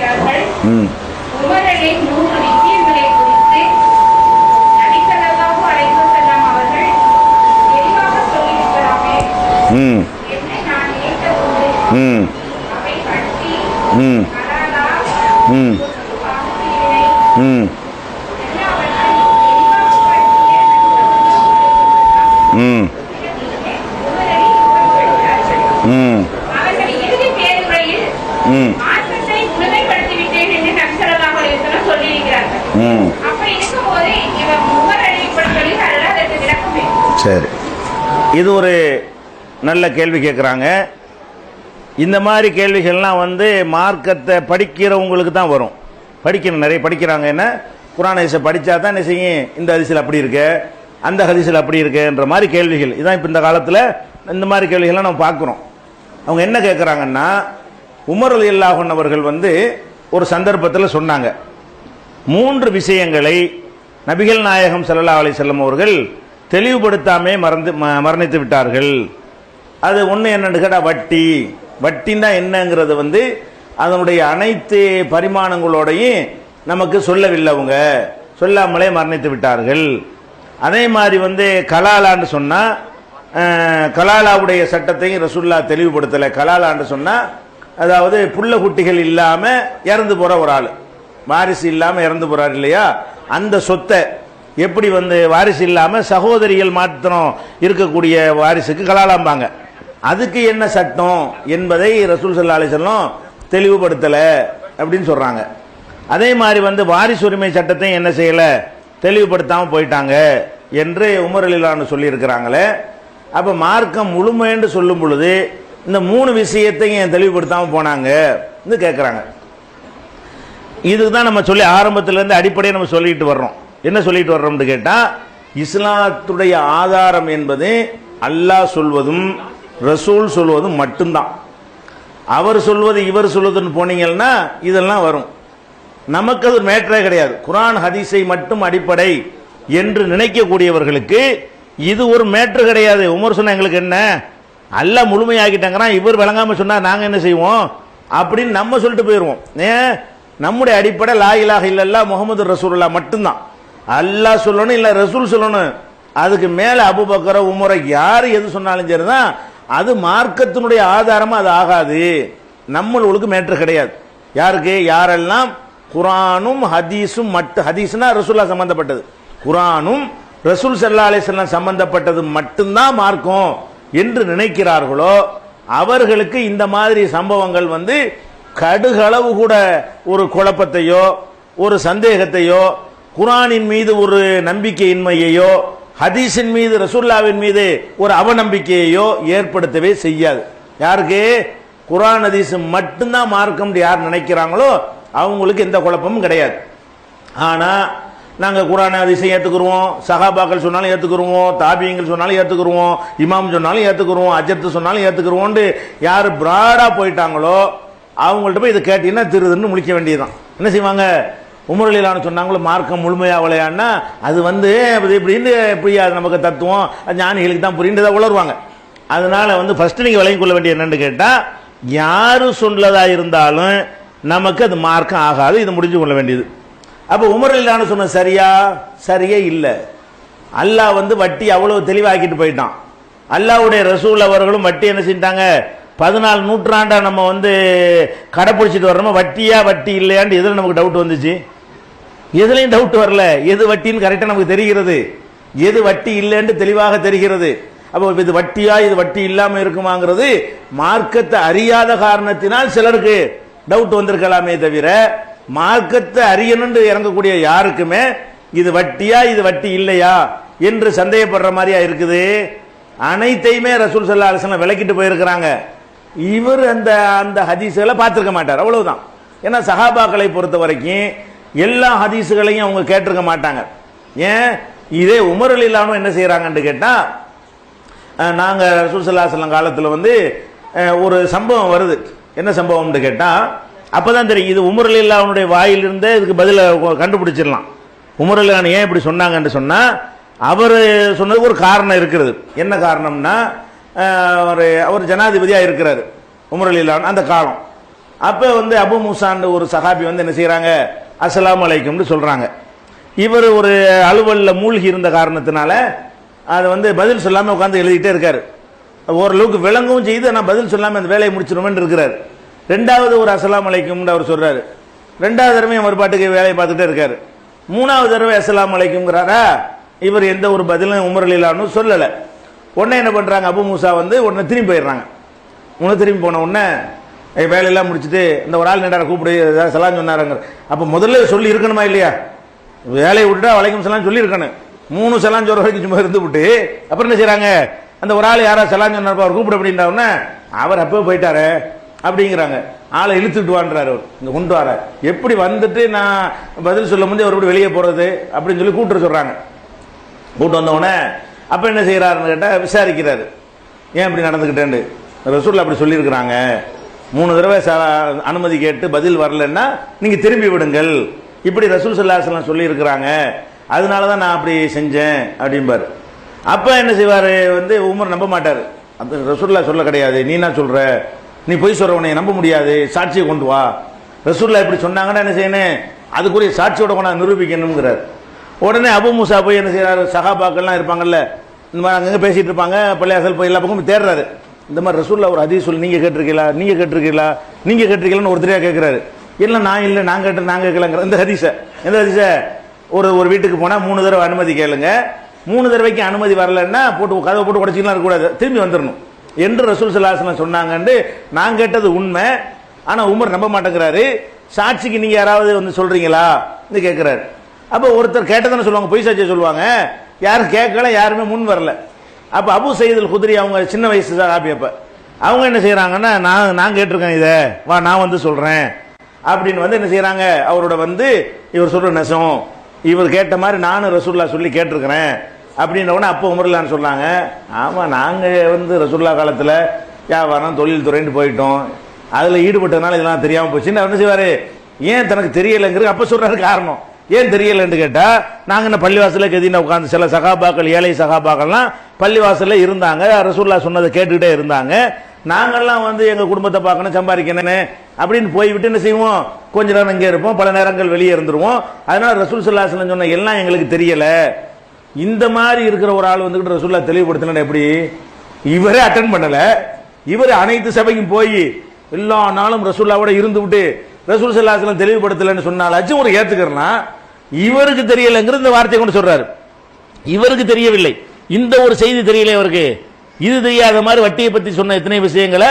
சொல்லுகிறார்கள் ம் உமரலின் மூன்று விஷயங்களை குறித்து நபி ஸல்லல்லாஹு அலைஹி வஸல்லம் அவர்கள் தெளிவாக சொல்லியிருக்கிறார்கள் ம் என்று நான் நினைத்தபோது ம் அவை பற்றி ம் சரி. இது ஒரு நல்ல கேள்வி கேட்குறாங்க இந்த மாதிரி கேள்விகள்லாம் வந்து மார்க்கத்தை படிக்கிறவங்களுக்கு தான் வரும். படிக்கணும் நிறைய படிக்கிறாங்க. என்ன? குரான் ஹதீஸை படித்தா தான் என்ன செய்யும்? இந்த ஹதீஸில் அப்படி இருக்கு அந்த ஹதீஸில் அப்படி இருக்குன்ற மாதிரி கேள்விகள். இதான் இப்போ இந்த காலத்தில் இந்த மாதிரி கேள்விகள்லாம் நம்ம பார்க்குறோம். அவங்க என்ன கேட்குறாங்கன்னா உமர் அலி அல்லாஹன் அவர்கள் வந்து ஒரு சந்தர்ப்பத்தில் சொன்னாங்க. மூன்று விஷயங்களை நபிகள் நாயகம் சல்லா அலி செல்லம் அவர்கள் தெளிவுபடுத்தாமே மறந்து ம- மரணித்து விட்டார்கள். அது ஒன்று என்னன்னு கேட்டால் வட்டி. வட்டின்னா என்னங்கிறது வந்து அதனுடைய அனைத்து பரிமாணங்களோடையும் நமக்கு சொல்லவில்லை அவங்க. சொல்லாமலே மரணித்து விட்டார்கள். அதே மாதிரி வந்து கலாலான்னு சொன்னால் கலாலாவுடைய சட்டத்தையும் ரசுல்லா தெளிவுபடுத்தலை. கலாலான்னு சொன்னால் அதாவது புள்ள குட்டிகள் இல்லாமல் இறந்து போகிற ஒரு ஆள். வாரிசு இல்லாமல் இறந்து போகிறார் இல்லையா? அந்த சொத்தை எப்படி வந்து வாரிசு இல்லாமல் சகோதரிகள் மாத்திரம் இருக்கக்கூடிய வாரிசுக்கு கலாலாம்பாங்க. அதுக்கு என்ன சட்டம் என்பதை ரசூல் சல்லா அலிசல்லம் தெளிவுபடுத்தலை அப்படின்னு சொல்கிறாங்க அதே மாதிரி வந்து வாரிசு உரிமை சட்டத்தையும் என்ன செய்யலை? தெளிவுபடுத்தாமல் போயிட்டாங்க என்று உமர் அலிலான்னு சொல்லியிருக்கிறாங்களே. அப்போ மார்க்கம் முழுமைன்னு சொல்லும் பொழுது இந்த மூணு விஷயத்தையும் ஏன் தெளிவுபடுத்தாமல் போனாங்க கேட்குறாங்க இதுக்கு தான் நம்ம சொல்லி ஆரம்பத்துலேருந்து அடிப்படையை நம்ம சொல்லிட்டு வர்றோம். என்ன சொல்லிட்டு வர்றோம்னு கேட்டால் இஸ்லாத்துடைய ஆதாரம் என்பது அல்லாஹ் சொல்வதும் ரசூல் சொல்வதும் மட்டும்தான். அவர் சொல்வது இவர் சொல்வதுன்னு போனீங்கன்னா இதெல்லாம் வரும். நமக்கு அது மேட்டரே கிடையாது. குரான் ஹதீஸை மட்டும் அடிப்படை என்று நினைக்கக்கூடியவர்களுக்கு இது ஒரு மேட்ரு கிடையாது. உமர் சொன்ன எங்களுக்கு என்ன? அல்ல முழுமையாக்கிட்டாங்கிறான் இவர் விளங்காமல் சொன்னால் நாங்கள் என்ன செய்வோம்? அப்படின்னு நம்ம சொல்லிட்டு போயிடுவோம் ஏன்? நம்முடைய அடிப்படை லா இலாஹ இல்லல்லா முகமது ரசூல்லா மட்டும்தான். அல்லாஹ் சொல்லணும் இல்லை ரசூல் சொல்லணும். அதுக்கு மேலே அபுபக்கர உமரை யார் எது சொன்னாலும் சரி தான் அது மார்க்கத்தினுடைய ஆதாரமாக அது ஆகாது. நம்மளுக்கு மேட்ரு கிடையாது. யாருக்கு? யாரெல்லாம் குரானும் ஹதீஸும் மட்டும் ஹதீஸ்னா ரசூல்லா சம்பந்தப்பட்டது. குரானும் ரசூல் சல்லா அலிஸ்லாம் சம்பந்தப்பட்டது மட்டும்தான் மார்க்கம் என்று நினைக்கிறார்களோ அவர்களுக்கு இந்த மாதிரி சம்பவங்கள் வந்து கடுகளவு கூட ஒரு குழப்பத்தையோ ஒரு சந்தேகத்தையோ குரானின் மீது ஒரு நம்பிக்கையின்மையையோ ஹதீஸின் மீது ரசூல்லாவின் மீது ஒரு அவநம்பிக்கையையோ ஏற்படுத்தவே செய்யாது. யாருக்கு? குரான் ஹதீஸ் மட்டும்தான் மார்க்கம் யார் நினைக்கிறாங்களோ அவங்களுக்கு எந்த குழப்பமும் கிடையாது. ஆனால் நாங்கள் குரான் ஹதீஸை ஏற்றுக்குருவோம் சகாபாக்கள் சொன்னாலும் ஏற்றுக்குருவோம் தாபியங்கள் சொன்னாலும் ஏற்றுக்குருவோம் இமாம் சொன்னாலும் ஏற்றுக்குருவோம் அஜத்து சொன்னாலும் ஏற்றுக்குருவோன்ட்டு யார் ப்ராடாக போயிட்டாங்களோ அவங்கள்ட்ட போய் இதை கேட்டீங்கன்னா திருதுன்னு முழிக்க வேண்டியதுதான். என்ன செய்வாங்க? உமரலிலான சொன்னாங்களோ மார்க்கம் முழுமையாக முழுமையாவலையான்னா அது வந்து இது இப்படின்னு புரியாது நமக்கு தத்துவம். அது ஞானிகளுக்கு தான் புரியுன்றதை உளருவாங்க. அதனால் வந்து ஃபஸ்ட்டு நீங்கள் விளங்கி கொள்ள வேண்டிய என்னென்னு கேட்டால் யார் சொன்னதாக இருந்தாலும் நமக்கு அது மார்க்கம் ஆகாது இது முடிஞ்சு கொள்ள வேண்டியது. அப்போ உமரலிலான சொன்ன சரியா? சரியே இல்லை. அல்லாஹ் வந்து வட்டி அவ்வளோ தெளிவாக்கிட்டு போயிட்டான். அல்லாவுடைய ரசூல் அவர்களும் வட்டி என்ன செஞ்சிட்டாங்க? பதினாலு நூற்றாண்டாக நம்ம வந்து கடைப்பிடிச்சிட்டு வர்றோமோ? வட்டியா வட்டி இல்லையான்னு எதில் நமக்கு டவுட் வந்துச்சு? எதுலையும் டவுட் வரல. எது வட்டின்னு கரெக்டாக நமக்கு தெரிகிறது. எது வட்டி இல்லைன்னு தெளிவாக தெரிகிறது. அப்போ இது வட்டியா இது வட்டி இல்லாமல் இருக்குமாங்கிறது மார்க்கத்தை அறியாத காரணத்தினால் சிலருக்கு டவுட் வந்திருக்கலாமே தவிர மார்க்கத்தை அறியணும்னு இறங்கக்கூடிய யாருக்குமே இது வட்டியா இது வட்டி இல்லையா என்று சந்தேகப்படுற மாதிரியா இருக்குது? அனைத்தையுமே ரசூல் சல்லா அலிஸ்லாம் விளக்கிட்டு போயிருக்கிறாங்க. இவர் அந்த அந்த ஹதீஸுகளை பார்த்துருக்க மாட்டார். அவ்வளவுதான். ஏன்னா சஹாபாக்களை பொறுத்த வரைக்கும் எல்லா ஹதீஸுகளையும் அவங்க கேட்டிருக்க மாட்டாங்க. ஏன்? இதே உமரல் இல்லாமல் என்ன செய்கிறாங்கன்னு கேட்டால் நாங்கள் நாங்க காலத்தில் வந்து ஒரு சம்பவம் வருது. என்ன சம்பவம்னு கேட்டால் அப்போ தான் தெரியும். இது உமரல் இல்லாமனுடைய வாயிலிருந்தே இதுக்கு பதிலாக கண்டுபிடிச்சிடலாம். உமரல் ஏன் இப்படி சொன்னாங்கன்னு சொன்னால் அவர் சொன்னதுக்கு ஒரு காரணம் இருக்கிறது. என்ன காரணம்னா ஒரு அவர் ஜனாதிபதியாக இருக்கிறார் உமர் அந்த காலம். அப்போ வந்து அபு மூசான்னு ஒரு சஹாபி வந்து என்ன செய்கிறாங்க அஸ்லாம் அலைக்கும்னு சொல்கிறாங்க இவர் ஒரு அலுவலில் மூழ்கி இருந்த காரணத்தினால அதை வந்து பதில் சொல்லாமல் உட்காந்து எழுதிட்டே இருக்கார். ஓரளவுக்கு விளங்கவும் செய்து ஆனால் பதில் சொல்லாமல் அந்த வேலையை முடிச்சிருவேன் இருக்கிறார். ரெண்டாவது ஒரு அஸ்லாம் அலைக்கும்னு அவர் சொல்கிறார் ரெண்டாவது தடவை அவர் பாட்டுக்கு வேலையை பார்த்துட்டே இருக்கார். மூணாவது தடவை அஸ்லாம் அலைக்கும்ங்கிறாரா? இவர் எந்த ஒரு பதிலும் உமரலிலான்னு சொல்லலை. உடனே என்ன பண்ணுறாங்க அபு மூசா வந்து உடனே திரும்பி போயிடுறாங்க. உன்னை திரும்பி போன உடனே வேலையெல்லாம் முடிச்சுட்டு இந்த ஒரு ஆள் நேரம் கூப்பிடு ஏதாவது சலாம் சொன்னாருங்க அப்போ முதல்ல சொல்லி இருக்கணுமா இல்லையா? வேலையை விட்டுட்டா வலைக்கும் சலாம் சொல்லியிருக்கணும் மூணு சலாம் சொல்கிற வரைக்கும் சும்மா இருந்து விட்டு அப்புறம் என்ன செய்கிறாங்க அந்த ஒரு ஆள் யாராவது சலாம் சொன்னார் அவர் கூப்பிட அப்படின்ற அவர் அப்போ போயிட்டாரு அப்படிங்கிறாங்க. ஆளை இழுத்துட்டு வான்றாரு அவர். இங்கே கொண்டு வர எப்படி வந்துட்டு நான் பதில் சொல்ல முடிஞ்சு அவர் எப்படி வெளியே போகிறது அப்படின்னு சொல்லி கூப்பிட்டு சொல்கிறாங்க கூப்பிட்டு வந்தவுடனே அப்போ என்ன செய்கிறாருன்னு கேட்டால் விசாரிக்கிறாரு. ஏன் இப்படி நடந்துக்கிட்டேன்னு ரசூலில் அப்படி சொல்லியிருக்கிறாங்க. மூணு தடவை ச- அனுமதி கேட்டு பதில் வரலன்னா நீங்கள் திரும்பி விடுங்கள். இப்படி ரசூல் சல்லாஹலாம் சொல்லியிருக்கிறாங்க. அதனால தான் நான் அப்படி செஞ்சேன் அப்படிம்பார். அப்போ என்ன செய்வார்? வந்து உமர் நம்ப மாட்டார். அந்த ரசூல்லா சொல்ல கிடையாது. நீ என்ன சொல்கிற நீ பொய் சொல்கிற உன்னை நம்ப முடியாது. சாட்சியை கொண்டு வா. ரசூல்லா இப்படி சொன்னாங்கன்னா என்ன செய்யணும்? அதுக்குரிய சாட்சியோட கொண்டாந்து நிரூபிக்கணுங்கிறார் உடனே அபு மூசா போய் என்ன செய்யறாரு சகாபாக்கள்லாம் இருப்பாங்கல்ல. இந்த மாதிரி அங்கங்க பேசிட்டு இருப்பாங்க. பள்ளியாசல் போய் எல்லா பக்கமும் தேடுறாரு. இந்த மாதிரி ரசூலில் ஒரு ஹதீஸ் சொல்லி நீங்க கேட்டிருக்கீங்களா? நீங்க கேட்டிருக்கீங்களா? நீங்க கேட்டிருக்கீங்களான்னு ஒருத்தரையா கேட்கிறாரு இல்லை நான் இல்லை நான் கேட்டு நான் கேட்கலங்கிற இந்த ஹதீஸ எந்த ஹரிசை ஒரு ஒரு வீட்டுக்கு போனால் மூணு தடவை அனுமதி கேளுங்க. மூணு தடவைக்கு அனுமதி வரலன்னா போட்டு கதவை போட்டு உடச்சிக்கலாம் இருக்கக்கூடாது. திரும்பி வந்துடணும் என்று ரசூல் சல்லாஹலம் சொன்னாங்கன்னு நான் கேட்டது உண்மை. ஆனால் உமர் நம்ப மாட்டேங்கிறாரு. சாட்சிக்கு நீங்கள் யாராவது வந்து சொல்கிறீங்களா இது கேட்குறாரு அப்போ ஒருத்தர் கேட்டதானே சொல்லுவாங்க பொய் சாட்சியை சொல்லுவாங்க. யாரும் கேட்கல யாருமே முன் வரல. அப்போ அபு சயீதுல் குதிரி அவங்க சின்ன வயசு சகாபி அப்ப. அவங்க என்ன செய்கிறாங்கன்னா நான் நான் கேட்டிருக்கேன் இதை. வா நான் வந்து சொல்கிறேன் அப்படின்னு வந்து என்ன செய்கிறாங்க அவரோட வந்து இவர் சொல்கிற நெசம் இவர் கேட்ட மாதிரி நானும் ரசூல்லா சொல்லி கேட்டிருக்கிறேன். அப்படின்ன உடனே அப்போ உமர்லான்னு சொன்னாங்க. ஆமாம் நாங்கள் வந்து ரசூல்லா காலத்தில் வியாபாரம் தொழில் துறைன்னு போயிட்டோம். அதில் ஈடுபட்டதுனால இதெல்லாம் தெரியாமல் போச்சுன்னு அவர் என்ன செய்வார்? ஏன் தனக்கு தெரியலைங்கிறது அப்போ சொல்கிறாரு காரணம். ஏன் தெரியலன்னு கேட்டால் நாங்கள் என்ன பள்ளிவாசலில் கதின உட்காந்து சில சகாபாக்கள் ஏழை சகாபாக்கள்லாம் பள்ளிவாசலில் இருந்தாங்க ரசூல்லா சொன்னதை கேட்டுக்கிட்டே இருந்தாங்க. நாங்கெல்லாம் வந்து எங்கள் குடும்பத்தை பார்க்கணும் சம்பாதிக்கணும் அப்படின்னு போய்விட்டு என்ன செய்வோம்? கொஞ்ச நேரம் இங்கே இருப்போம் பல நேரங்கள் வெளியே இருந்துருவோம். அதனால் ரசூல் சுல்லாசலம் சொன்ன எல்லாம் எங்களுக்கு தெரியலை. இந்த மாதிரி இருக்கிற ஒரு ஆள் வந்துக்கிட்டு ரசூல்லா தெளிவுபடுத்தினா எப்படி? இவரே அட்டன் பண்ணலை. இவர் அனைத்து சபைக்கும் போய் எல்லா நாளும் ரசூல்லாவோட இருந்துவிட்டு ரசூல் சல்லாஸ்லாம் தெளிவுபடுத்தலன்னு சொன்னாலாச்சும் ஒரு ஏத்துக்கிறனா இவருக்கு தெரியலைங்கிற இந்த வார்த்தையை கொண்டு சொல்றாரு. இவருக்கு தெரியவில்லை. இந்த ஒரு செய்தி தெரியல இவருக்கு இது தெரியாத மாதிரி வட்டியை பத்தி சொன்ன எத்தனை விஷயங்களை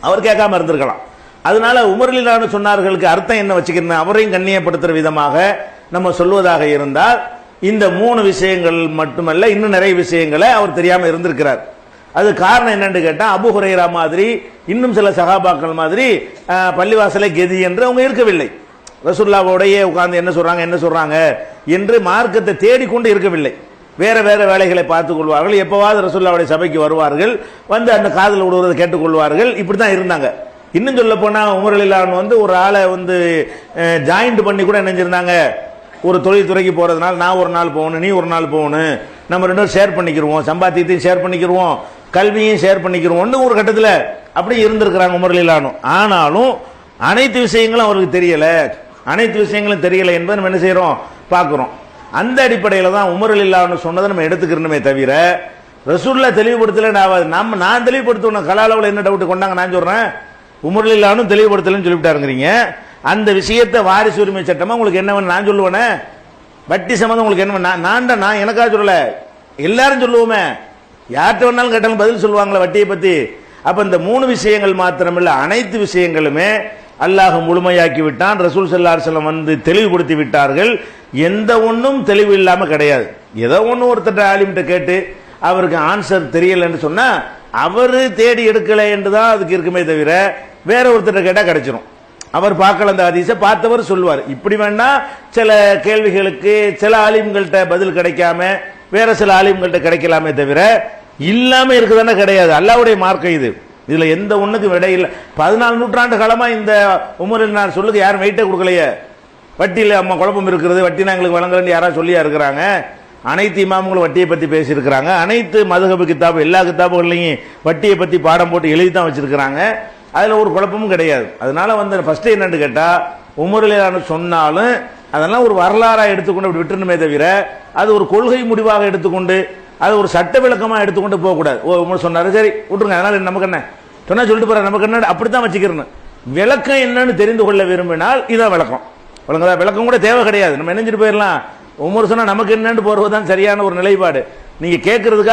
அவர் கேட்காம இருந்திருக்கலாம். அதனால உமர்லிலான சொன்னார்களுக்கு அர்த்தம் என்ன வச்சுக்கணும் அவரையும் கண்ணியப்படுத்துற விதமாக நம்ம சொல்வதாக இருந்தால் இந்த மூணு விஷயங்கள் மட்டுமல்ல இன்னும் நிறைய விஷயங்களை அவர் தெரியாம இருந்திருக்கிறார். அது காரணம் என்னன்னு கேட்டால் அபு ஹுரேரா மாதிரி இன்னும் சில சகாபாக்கள் மாதிரி பள்ளிவாசலை கெதி என்று அவங்க இருக்கவில்லை. ரசுல்லாவோடையே உட்கார்ந்து என்ன சொல்கிறாங்க என்ன சொல்கிறாங்க என்று மார்க்கத்தை தேடிக்கொண்டு இருக்கவில்லை. வேற வேற வேலைகளை பார்த்துக் கொள்வார்கள். எப்பவாவது ரசுல்லாவுடைய சபைக்கு வருவார்கள். வந்து அந்த காதில் விடுவதை கேட்டுக்கொள்வார்கள். இப்படி தான் இருந்தாங்க. இன்னும் சொல்ல போனால் உமரலிலான் வந்து ஒரு ஆளை வந்து ஜாயிண்ட் பண்ணி கூட நினைஞ்சிருந்தாங்க ஒரு தொழில்துறைக்கு போகிறதுனால நான் ஒரு நாள் போகணும் நீ ஒரு நாள் போகணும். நம்ம ரெண்டும் ஷேர் பண்ணிக்கிடுவோம் சம்பாத்தியத்தையும் ஷேர் பண்ணிக்கிடுவோம் கல்வியும் ஷேர் பண்ணிக்கிறோம்னு ஒரு கட்டத்தில் அப்படி இருந்திருக்கிறாங்க உமரலிலானும் ஆனாலும் அனைத்து விஷயங்களும் அவருக்கு தெரியலை. அனைத்து விஷயங்களும் தெரியலை என்பதை நம்ம என்ன செய்கிறோம் பார்க்குறோம். அந்த அடிப்படையில் தான் உமர் இல்லான்னு சொன்னதை நம்ம எடுத்துக்கிறணுமே தவிர ரசூல்லா தெளிவுபடுத்தல நான் நம்ம நான் தெளிவுபடுத்தணும். அளவில் என்ன டவுட் கொண்டாங்க? நான் சொல்கிறேன் உமர் இல்லானும் தெளிவுபடுத்தலன்னு சொல்லிவிட்டாருங்கிறீங்க. அந்த விஷயத்தை வாரிசு உரிமை சட்டமாக உங்களுக்கு என்ன வேணும்? நான் சொல்லுவேனே. வட்டி சம்மந்தம் உங்களுக்கு என்ன நான் நான் எனக்காக சொல்லலை. எல்லாரும் சொல்லுவோமே. யார்கிட்ட வேணாலும் கேட்டாலும் பதில் சொல்லுவாங்களே வட்டியை பற்றி அப்போ இந்த மூணு விஷயங்கள் மாத்திரமில்ல அனைத்து விஷயங்களுமே அல்லாஹ் முழுமையாக்கி விட்டான். ரசூல் ஸல்லல்லாஹு அலைஹி வந்து தெளிவுபடுத்தி விட்டார்கள். எந்த ஒன்றும் தெளிவு இல்லாமல் கிடையாது. ஏதோ ஒன்று ஒருத்தர் ஆலிம்கிட்ட கேட்டு அவருக்கு ஆன்சர் தெரியலன்னு சொன்னால் அவர் தேடி எடுக்கலை என்று தான் அதுக்கு இருக்குமே தவிர வேற ஒருத்தர் கேட்டால் கிடைச்சிரும். அவர் பார்க்கல அந்த ஹதீஸை பார்த்தவர் சொல்லுவார். இப்படி வேணா சில கேள்விகளுக்கு சில ஆலிம்கள்கிட்ட பதில் கிடைக்காம வேற சில ஆலிம்கள்ட்ட கிடைக்கலாமே தவிர இல்லாமல் இருக்குதானே கிடையாது. அல்லாவுடைய மார்க்கம் இது. இதில் எந்த ஒன்றுக்கும் விடை இல்லை. பதினாலு நூற்றாண்டு காலமாக இந்த உமரில் நான் சொல்லுது யாரும் வெயிட்டே கொடுக்கலையே. வட்டியில் அம்மா குழப்பம் இருக்கிறது வட்டி எங்களுக்கு வழங்குறேன்னு யாராவது சொல்லியா இருக்கிறாங்க? அனைத்து இமாம்களும் வட்டியை பற்றி பேசியிருக்கிறாங்க. அனைத்து மதுகபு கித்தாபு எல்லா கித்தாபுகள்லையும் வட்டியை பற்றி பாடம் போட்டு எழுதி தான் வச்சுருக்கிறாங்க. அதில் ஒரு குழப்பமும் கிடையாது. அதனால் வந்து ஃபஸ்ட்டு என்னன்னு கேட்டால் உமரில் சொன்னாலும் அதெல்லாம் ஒரு வரலாறாக எடுத்துக்கொண்டு அப்படி விட்டுருணுமே தவிர அது ஒரு கொள்கை முடிவாக எடுத்துக்கொண்டு அது ஒரு சட்ட விளக்கமாக எடுத்துக்கொண்டு போகக்கூடாது. ஓ சொன்னார் சரி விட்டுருங்க அதனால் நமக்கு என்ன சொன்னால் சொல்லிட்டு போற நமக்கு என்ன அப்படித்தான் வச்சுக்கிறேன் விளக்கம் என்னன்னு தெரிந்து கொள்ள விரும்பினால் இதான் விளக்கம். விளங்குதா? விளக்கம் கூட தேவை கிடையாது. நம்ம நினைஞ்சிட்டு போயிடலாம். ஒவ்வொரு சொன்னால் நமக்கு என்னன்னு போகிறது தான் சரியான ஒரு நிலைப்பாடு. நீங்கள் கேட்குறதுக்காக